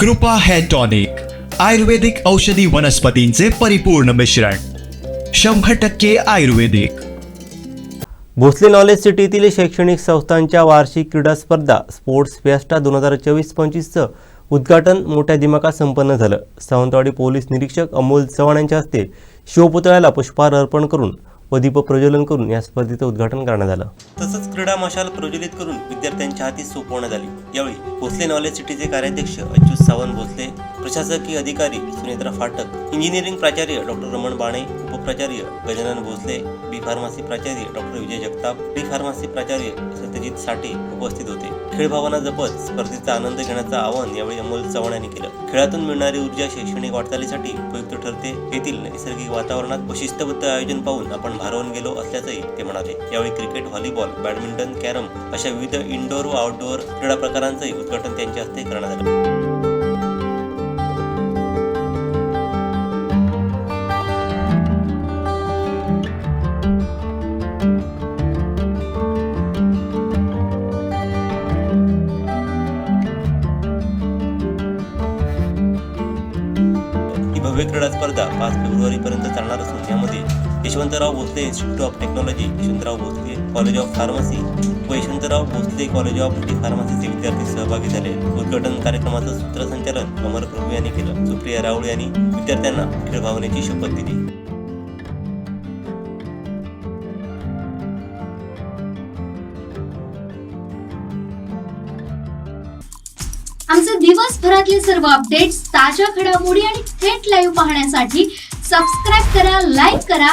कृपा hair tonic आयुर्वेदिक औषधी वनस्पतींचे परिपूर्ण मिश्रण शंभर टक्के आयुर्वेदिक. भोसले नॉलेज सिटीतील शैक्षणिक संस्थांच्या वार्षिक क्रीडा स्पर्धा स्पोर्ट्स फेस्टा दोन हजार चोवीस पंचवीसचं उद्घाटन मोठ्या दिमाखात संपन्न झालं. सावंतवाडी पोलीस निरीक्षक अमोल चव्हाण यांच्या हस्ते शिवपुतळ्याला पुष्पहार अर्पण करून व दीप प्रज्वलन करून या स्पर्धेचं उद्घाटन करण्यात आलं. तसंच क्रीडा मशाल प्रज्वलित करून विद्यार्थ्यांच्या हाती सोपवण्यात आली. यावेळी भोसले नॉलेज सिटीचे कार्याध्यक्ष अच्युत सावंत भोसले प्रशासकीय अधिकारी सुनेत्रा फाटक इंजिनिअरिंग प्राचार्य डॉक्टर रमण बाणे उपप्राचार्य गजानन भोसले बी फार्मसी प्राचार्य doctor Vijay Jagtap D pharmacy प्राचार्य सत्यजित साठे उपस्थित होते. खेळ भावना जपत स्पर्धेचा आनंद घेण्याचं आवाहन यावेळी अमोल चव्हाण यांनी केलं. खेळातून मिळणारी ऊर्जा शैक्षणिक वाटचालीसाठी उपयुक्त ठरते. येथील नैसर्गिक वातावरणात व शिस्तबद्ध आयोजन पाहून आपण भारावून गेलो असल्याचंही ते म्हणाले. यावेळी क्रिकेट व्हॉलीबॉल बॅडमिंटन कॅरम अशा विविध इनडोअर व आउटडोअर क्रीडा प्रकारांचंही उद्घाटन त्यांच्या हस्ते करण्यात आलं. ही भव्य क्रीडा स्पर्धा पाच फेब्रुवारी पर्यंत चालणार असून Yashwantrao Bhosale institute of technology Yashwantrao Bhosale college of pharmacy व Yashwantrao Bhosale college of D फार्मसीचे विद्यार्थी सहभागी झाले. उद्घाटन कार्यक्रमाचं सूत्रसंचालन अमर प्रभू यांनी केलं. सुप्रिया राऊळ यांनी विद्यार्थ्यांना खेळ भावनेची शपथ दिली. आमचे दिवसभरातले सर्व अपडेट्स ताज्या घडामोडी आणि थेट लाईव्ह पाहण्यासाठी सबस्क्राईब करा लाईक करा